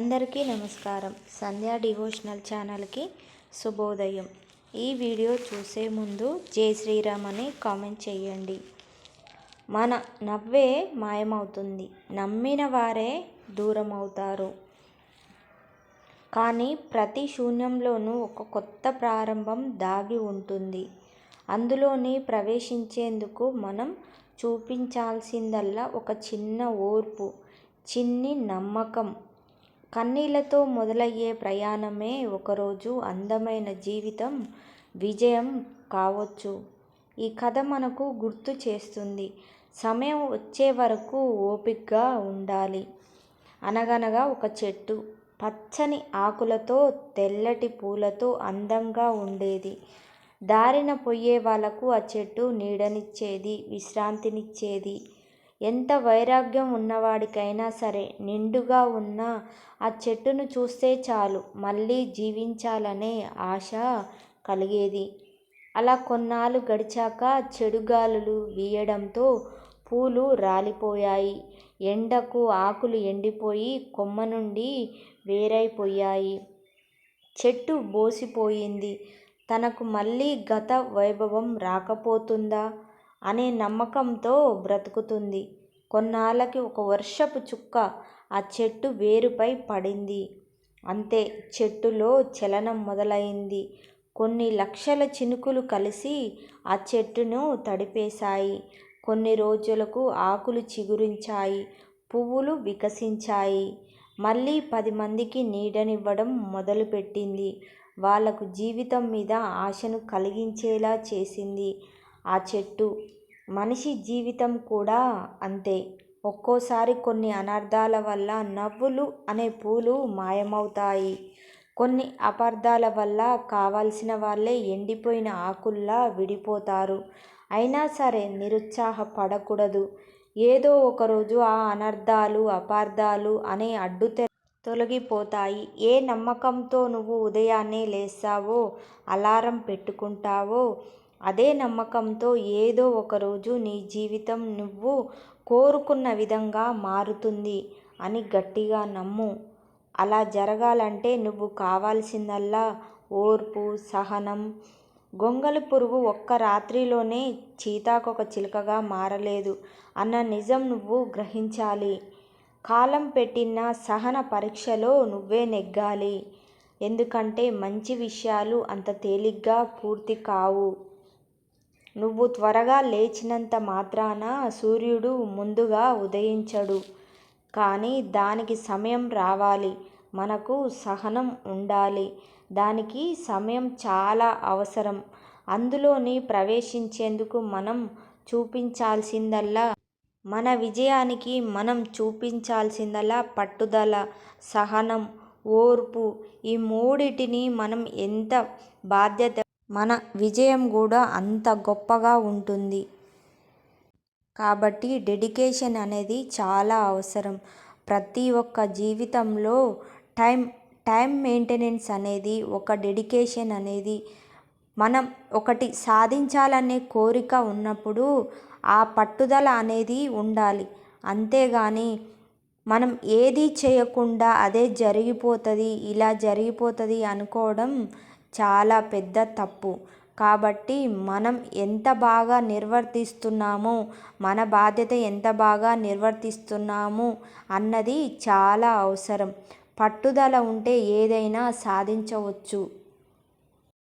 అందరికీ నమస్కారం. సంధ్యా డివోషనల్ ఛానల్కి శుభోదయం. ఈ వీడియో చూసే ముందు జై శ్రీరామ్ అని కామెంట్ చేయండి. మన నవ్వే మాయమవుతుంది. నమ్మిన వారే దూరం అవుతారు కానీ ప్రతి శూన్యంలోనూ ఒక కొత్త ప్రారంభం దాగి ఉంటుంది. అందులోని ప్రవేశించేందుకు మనం చూపించాల్సిందల్లా ఒక చిన్న ఓర్పు చిన్ని నమ్మకం కన్నీళ్ళతో మొదలయ్యే ప్రయాణమే ఒకరోజు అందమైన జీవితం విజయం కావచ్చు. ఈ కథ మనకు గుర్తు చేస్తుంది. సమయం వచ్చే వరకు ఓపిక్గా ఉండాలి. అనగనగా ఒక చెట్టు పచ్చని ఆకులతో తెల్లటి పూలతో అందంగా ఉండేది. దారిన పోయే వాళ్ళకు ఆ చెట్టు నీడనిచ్చేది విశ్రాంతినిచ్చేది. ఎంత వైరాగ్యం ఉన్నవాడికైనా సరే నిండుగా ఉన్న ఆ చెట్టును చూస్తే చాలు మళ్ళీ జీవించాలనే ఆశ కలిగేది. అలా కొన్నాళ్ళు గడిచాక చెడుగాలులు వీయడంతో పూలు రాలిపోయాయి. ఎండకు ఆకులు ఎండిపోయి కొమ్మ నుండి వేరైపోయాయి. చెట్టు బోసిపోయింది. తనకు మళ్ళీ గత వైభవం రాకపోతుందా? అనే నమ్మకంతో బ్రతుకుతుంది. కొన్నాళ్ళకి ఒక వర్షపు చుక్క ఆ చెట్టు వేరుపై పడింది. అంతే చెట్టులో చలనం మొదలైంది. కొన్ని లక్షల చినుకులు కలిసి ఆ చెట్టును తడిపేశాయి. కొన్ని రోజులకు ఆకులు చిగురించాయి పువ్వులు వికసించాయి. మళ్ళీ పది మందికి నీడనివ్వడం మొదలుపెట్టింది. వాళ్ళకు జీవితం మీద ఆశను కలిగించేలా చేసింది. ఆ చెట్టు మనిషి జీవితం కూడా అంతే. ఒక్కోసారి కొన్ని అనర్థాల వల్ల నవ్వులు అనే పూలు మాయమవుతాయి. కొన్ని అపార్థాల వల్ల కావాల్సిన వాళ్ళే ఎండిపోయిన ఆకుల్లా విడిపోతారు. అయినా సరే నిరుత్సాహపడకూడదు. ఏదో ఒకరోజు ఆ అనర్థాలు అపార్థాలు అనే అడ్డుతెర తొలగిపోతాయి. ఏ నమ్మకంతో నువ్వు ఉదయాన్నే లేస్తావో అలారం పెట్టుకుంటావో అదే నమ్మకంతో ఏదో ఒకరోజు నీ జీవితం నువ్వు కోరుకున్న విధంగా మారుతుంది అని గట్టిగా నమ్ము. అలా జరగాలంటే నువ్వు కావాల్సిందల్లా ఓర్పు సహనం. గొంగళి పురుగు ఒక్క రాత్రిలోనే చీతాకొక చిలుకగా మారలేదు అన్న నిజం నువ్వు గ్రహించాలి. కాలం పెట్టిన సహన పరీక్షలో నువ్వే నెగ్గాలి. ఎందుకంటే మంచి విషయాలు అంత తేలిగ్గా పూర్తి కావు. నువ్వు త్వరగా లేచినంత మాత్రాన సూర్యుడు ముందుగా ఉదయించడు. కానీ దానికి సమయం రావాలి. మనకు సహనం ఉండాలి. దానికి సమయం చాలా అవసరం. అందులోని ప్రవేశించేందుకు మనం చూపించాల్సిందల్లా మన విజయానికి మనం చూపించాల్సిందల్లా పట్టుదల సహనం ఓర్పు ఈ మూడిటిని మనం ఎంత బాధ్యత మన విజయం కూడా అంత గొప్పగా ఉంటుంది. కాబట్టి డెడికేషన్ అనేది చాలా అవసరం. ప్రతి ఒక్క జీవితంలో టైం టైం మెయింటెనెన్స్ అనేది ఒక డెడికేషన్ అనేది మనం ఒకటి సాధించాలనే కోరిక ఉన్నప్పుడు ఆ పట్టుదల అనేది ఉండాలి. అంతేగాని మనం ఏది చేయకుండా అదే జరిగిపోతుంది ఇలా జరిగిపోతుంది అనుకోవడం చాలా పెద్ద తప్పు. కాబట్టి మనం ఎంత బాగా నిర్వర్తిస్తున్నామో మన బాధ్యత ఎంత బాగా నిర్వర్తిస్తున్నాము అన్నది చాలా అవసరం. పట్టుదల ఉంటే ఏదైనా సాధించవచ్చు.